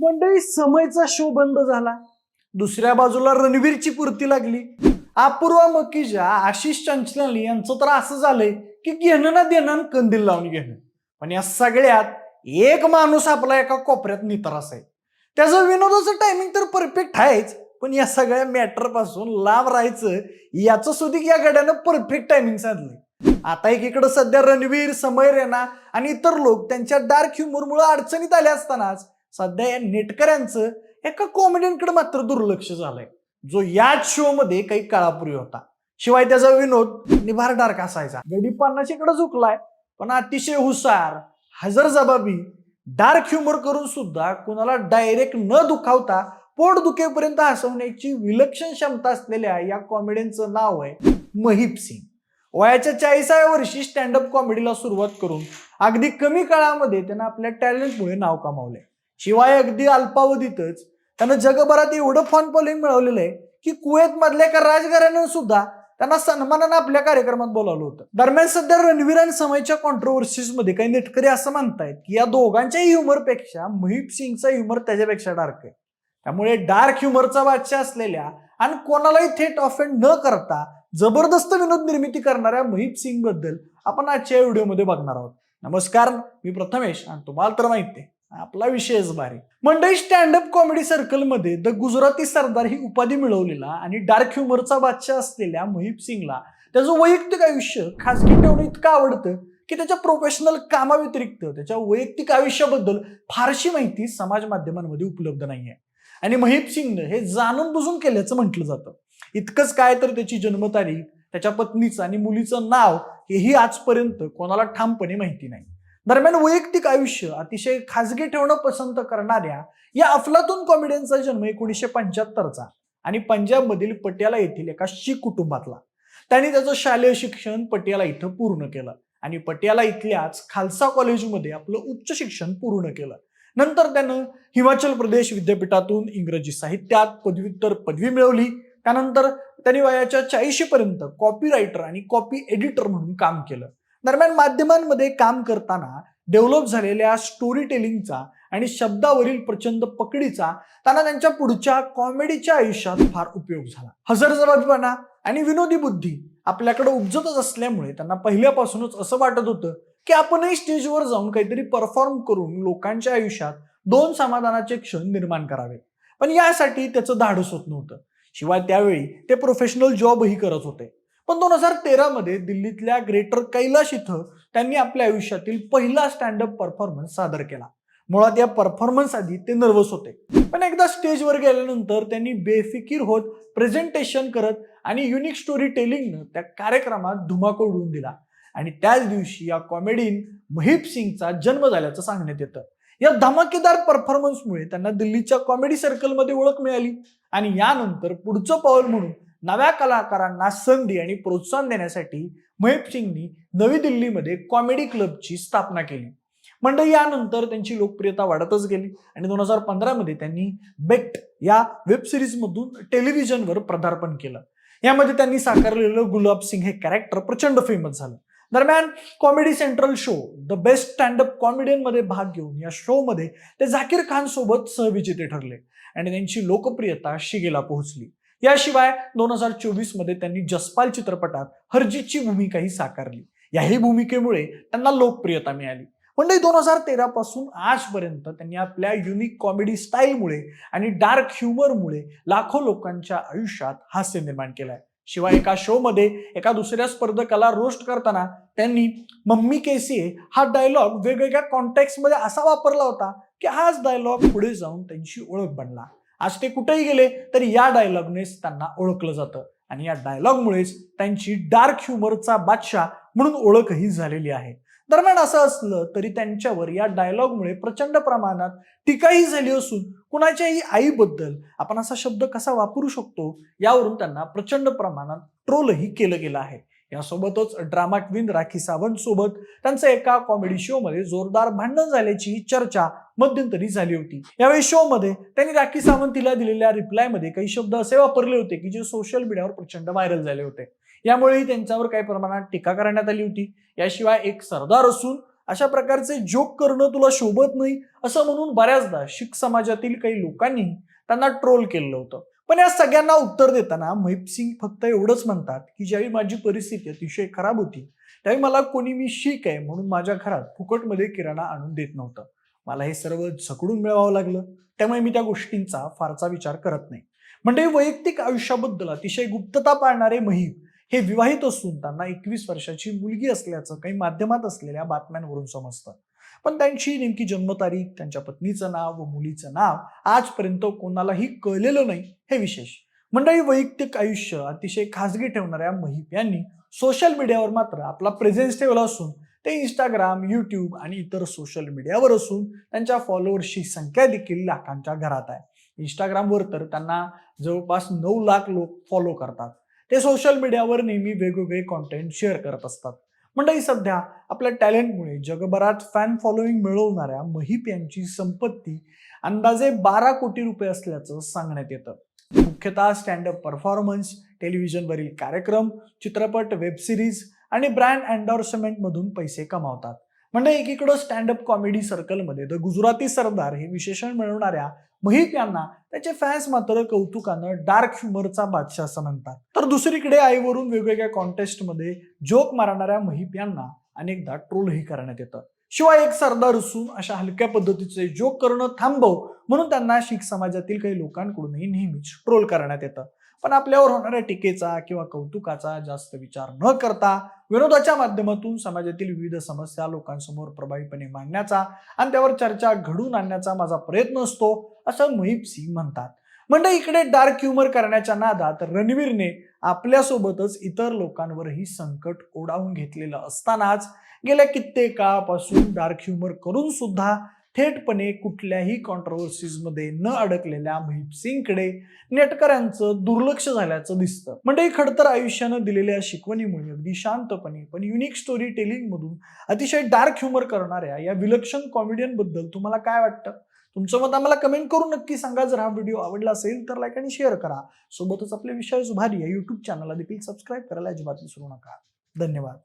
मंडळी समयचा शो बंद झाला. दुसऱ्या बाजूला रणवीरची पूर्ती लागली. अपूर्वा मकीजा आशिष चंचलानी यांचं तर असं झालंय की घेणं ना देणं कंदील लावून घेणं. पण या सगळ्यात एक माणूस आपला एका कोपऱ्यात नितरास आहे. त्याचं विनोदाचं टायमिंग तर परफेक्ट आहेच पण या सगळ्या मॅटरपासून लांब राहायचं याचं सुद्धा या गड्यानं परफेक्ट टायमिंग साधलंय. आता एकीकडे सध्या रणवीर समय रेना आणि इतर लोक त्यांच्या डार्क ह्युमरमुळे अडचणीत आले असतानाच सध्या या नेटकऱ्यांचं एका कॉमेडियनकडे मात्र दुर्लक्ष झालंय. जो याच शो मध्ये काही काळापूर्वी होता. शिवाय त्याचा विनोद निभार डार्क असायचा. गडी पन्नाशीकडे झुकलाय पण अतिशय हुशार हजर जबाबी डार्क ह्युमर करून सुद्धा कुणाला डायरेक्ट न दुखावता पोट दुखेपर्यंत हसवण्याची विलक्षण क्षमता असलेल्या या कॉमेडियनचं नाव आहे महिप सिंग. वयाच्या चाळीसाव्या वर्षी स्टँडअप कॉमेडीला सुरुवात करून अगदी कमी काळामध्ये त्यांना आपल्या टॅलेंटमुळे नाव कमावलंय. शिवाय अगदी अल्पावधीतच. त्यानं जगभरात एवढं फॉन फॉलोईंग मिळवलेलं आहे की कुवेत मधल्या एका राजघराण्यानं सुद्धा त्यांना सन्मानानं आपल्या कार्यक्रमात बोलावलं होतं. दरम्यान सध्या रणवीर आणि समयच्या कॉन्ट्रोवर्सीजमध्ये काही नेटकरी असं म्हणतायत की या दोघांच्याही ह्युमरपेक्षा महिप सिंगचा ह्युमर त्याच्यापेक्षा डार्क आहे. त्यामुळे डार्क ह्युमरचा बादशाह असलेल्या आणि कोणालाही थेट ऑफेंड न करता जबरदस्त विनोद निर्मिती करणाऱ्या महिप सिंगबद्दल आपण आजच्या व्हिडिओमध्ये बघणार आहोत. नमस्कार मी प्रथमेश आणि तुम्हाला तर माहिती आहे. आपला विषयच भारी. मंडळी स्टँडअप कॉमेडी सर्कलमध्ये द गुजराती सरदार ही उपाधी मिळवलेला आणि डार्क ह्युमरचा बादशाह असलेल्या महिप सिंगला त्याचं वैयक्तिक आयुष्य खासगी ठेवणं इतकं आवडतं की त्याच्या प्रोफेशनल कामाव्यतिरिक्त त्याच्या वैयक्तिक आयुष्याबद्दल फारशी माहिती समाज माध्यमांमध्ये उपलब्ध नाहीये. आणि महिप सिंगनं हे जाणून बुजून केल्याचं म्हटलं जातं. इतकंच काय तर त्याची जन्मतारीख त्याच्या पत्नीचं आणि मुलीचं नाव हेही आजपर्यंत कोणाला ठामपणे माहिती नाही. दरम्यान वैयक्तिक आयुष्य अतिशय खाजगी ठेवणं पसंत करणाऱ्या या अफलातून कॉमेडियनचा जन्म एकोणीसशे पंच्याहत्तरचा आणि पंजाबमधील पटियाला येथील एका शीख कुटुंबातला. त्यांनी त्याचं शालेय शिक्षण पटियाला इथं पूर्ण केलं आणि पटियाला इथल्याच खालसा कॉलेजमध्ये आपलं उच्च शिक्षण पूर्ण केलं. नंतर त्यानं हिमाचल प्रदेश विद्यापीठातून इंग्रजी साहित्यात पदव्युत्तर पदवी मिळवली. त्यानंतर त्यांनी वयाच्या चाळीशी पर्यंत कॉपी रायटर आणि कॉपी एडिटर म्हणून काम केलं. दरम्यान माध्यमांमध्ये काम करताना डेव्हलप झालेल्या स्टोरी टेलिंगचा आणि शब्दावरील प्रचंड पकडीचा त्यांना त्यांच्या पुढच्या कॉमेडीच्या आयुष्यात फार उपयोग झाला. हजरजबाबीपणा आणि विनोदी बुद्धी आपल्याकडे उपजतच असल्यामुळे त्यांना पहिल्यापासूनच असं वाटत होतं की आपणही स्टेजवर जाऊन काहीतरी परफॉर्म करून लोकांच्या आयुष्यात दोन समाधानाचे क्षण निर्माण करावे. पण यासाठी त्याचं धाडस होत नव्हतं. शिवाय त्यावेळी ते प्रोफेशनल जॉबही करत होते. पण दोन हजार तेरा मध्ये दिल्लीतल्या ग्रेटर कैलाश इथं त्यांनी आपल्या आयुष्यातील पहिला स्टँडअप परफॉर्मन्स सादर केला. मुळात या परफॉर्मन्स आधी ते नर्वस होते. पण एकदा स्टेजवर गेल्यानंतर त्यांनी बेफिकीर होत प्रेझेंटेशन करत आणि युनिक स्टोरी टेलिंगनं त्या कार्यक्रमात धुमाकूळ उडवून दिला. आणि त्याच दिवशी या कॉमेडीन महिप सिंगचा जन्म झाल्याचं सांगण्यात येतं. या धमाकेदार परफॉर्मन्समुळे त्यांना दिल्लीच्या कॉमेडी सर्कलमध्ये ओळख मिळाली. आणि यानंतर पुढचं पाऊल म्हणून नव्या कलाकारांना संधी आणि प्रोत्साहन देण्यासाठी महेब सिंगनी नवी दिल्लीमध्ये कॉमेडी क्लबची स्थापना केली. मंडळी यानंतर त्यांची लोकप्रियता वाढतच गेली आणि दोन हजार पंधरामध्ये त्यांनी बेक्ट या वेब सिरीजमधून टेलिव्हिजनवर पदार्पण केलं. यामध्ये त्यांनी साकारलेलं गुलाब सिंग हे कॅरेक्टर प्रचंड फेमस झालं. दरम्यान comedy central show the best standup कॉमेडियनमध्ये भाग घेऊन या शो मध्ये ते झाकीर खान सोबत सहविजेते ठरले आणि त्यांची लोकप्रियता शिगेला पोहोचली. याशिवाय दोन हजार चोवीसमध्ये त्यांनी जसपाल चित्रपटात हरजीतची भूमिकाही साकारली. याही भूमिकेमुळे त्यांना लोकप्रियता मिळाली. म्हणजे दोन हजार तेरा पासून आजपर्यंत त्यांनी आपल्या युनिक कॉमेडी स्टाईलमुळे आणि डार्क ह्युमरमुळे लाखो लोकांच्या आयुष्यात हास्य निर्माण केलंय. शिवाय एका शो मध्ये एका दुसऱ्या स्पर्धकाला रोस्ट करताना त्यांनी मम्मी केसी हा डायलॉग वेगवेगळ्या कॉन्टेक्स्टमध्ये असा वापरला होता की हाच डायलॉग पुढे जाऊन त्यांची ओळख बनला. आज ते कुठेही गेले तरी या डायलॉगनेच त्यांना ओळखलं जातं. आणि या डायलॉगमुळेच त्यांची डार्क ह्युमरचा बादशाह म्हणून ओळखही झालेली आहे. दरम्यान असं असलं तरी त्यांच्यावर या डायलॉगमुळे प्रचंड प्रमाणात टीकाही झाली असून कुणाच्याही आईबद्दल आपण असा शब्द कसा वापरू शकतो यावरून त्यांना प्रचंड प्रमाणात ट्रोलही केलं गेलं आहे. यासोबतच ड्रामा क्वीन राखी सावंत सोबत त्यांचं एका कॉमेडी शो मध्ये जोरदार भांडण झाल्याची चर्चा मध्यंतरी झाली होती. यावेळी शो मध्ये त्यांनी राखी सावंतीला दिलेल्या रिप्लायमध्ये काही शब्द असे वापरले होते की जे सोशल मीडियावर प्रचंड व्हायरल झाले होते. यामुळेही त्यांच्यावर काही प्रमाणात टीका करण्यात आली होती. याशिवाय एक सरदार असून अशा प्रकारचे जोक करणं तुला शोभत नाही असं म्हणून बऱ्याचदा शीख समाजातील काही लोकांनी त्यांना ट्रोल केलं होतं. पण या सगळ्यांना उत्तर देताना महिप सिंग फक्त एवढंच म्हणतात की ज्यावेळी माझी परिस्थिती अतिशय खराब होती त्यावेळी मला कोणी मी शीख आहे म्हणून माझ्या घरात फुकटमध्ये किराणा आणून देत नव्हतं. मला हे सर्व झकडून मिळवावं लागलं. त्यामुळे मी त्या गोष्टींचा फारसा विचार करत नाही. म्हणजे वैयक्तिक आयुष्याबद्दल अतिशय गुप्तता पाळणारे महिप हे विवाहित असून त्यांना एकवीस वर्षाची मुलगी असल्याचं काही माध्यमात असलेल्या बातम्यांवरून समजतं. पण त्यांची नेमकी जन्मतारीख त्यांच्या पत्नीचं नाव व मुलीचं नाव आजपर्यंत कोणालाही कळलेलं नाही. हे विशेष. मंडळी वैयक्तिक आयुष्य अतिशय खाजगी ठेवणाऱ्या महिप यांनी सोशल मीडियावर मात्र आपला प्रेझेन्स ठेवला असून ते इंस्टाग्राम यूट्यूब आणि इतर सोशल मीडियावर असून त्यांच्या फॉलोअर्सची संख्या देखील लाखांच्या घरात आहे. इंस्टाग्रामवर तर त्यांना जवळपास नऊ लाख लोक फॉलो करतात. ते सोशल मीडियावर नेहमी वेगवेगळे कॉन्टेंट शेअर करत असतात. मंडळी सध्या आपल्या टॅलेंटमुळे जगभरात फॅन फॉलोईंग मिळवणाऱ्या महिप यांची संपत्ती अंदाजे बारा कोटी रुपये असल्याचं सांगण्यात येतं. मुख्यतः स्टँडअप परफॉर्मन्स टेलिव्हिजनवरील कार्यक्रम चित्रपट वेबसिरीज आणि ब्रँड अँडॉर्समेंटमधून पैसे कमावतात. म्हणजे एकीकडं स्टँडअप कॉमेडी सर्कलमध्ये द गुजराती सरदार हे विशेषण मिळवणाऱ्या महिप यांना त्याचे फॅन्स मात्र कौतुकानं डार्क ह्युमरचा बादशाह असं म्हणतात. तर दुसरीकडे आईवरून वेगवेगळ्या कॉन्टेस्टमध्ये जोक मारणाऱ्या महिप यांना अनेकदा ट्रोलही करण्यात येतं. शिवाय एक सरदार असून अशा हलक्या पद्धतीचे जोक करणं थांबव म्हणून त्यांना शीख समाजातील काही लोकांकडूनही नेहमीच ट्रोल करण्यात येतं. पण आपल्यावर होणाऱ्या टीकेचा किंवा कौतुकाचा जास्त विचार न करता विनोदाच्या माध्यमातून समाजातील विविध समस्या लोकांसमोर प्रभावीपणे मांडण्याचा आणि त्यावर चर्चा घडून आणण्याचा माझा प्रयत्न असतो असं महिप सिंग म्हणतात. म्हणजे इकडे डार्क ह्युमर करण्याच्या नादात रणवीरने आपल्यासोबतच इतर लोकांवरही संकट ओढावून घेतलेलं असतानाच गेल्या कित्येक काळापासून डार्क ह्युमर करून सुद्धा थेटपणे कुठल्याही कॉन्ट्रोवर्सीजमध्ये न अडकलेल्या महिप सिंगकडे नेटकऱ्यांचं दुर्लक्ष झाल्याचं दिसतं. म्हणजे खडतर आयुष्यानं दिलेल्या शिकवणीमुळे अगदी शांतपणे पण युनिक स्टोरी टेलिंगमधून अतिशय डार्क ह्युमर करणाऱ्या या विलक्षण कॉमेडियनबद्दल तुम्हाला काय वाटतं? तुमचं मत आम्हाला कमेंट करून नक्की सांगा. जर हा व्हिडिओ आवडला असेल तर लाईक आणि शेअर करा. सोबतच आपले विषय भारी या युट्यूब चॅनलला देखील सबस्क्राईब करायला अजिबात विसरू नका. धन्यवाद.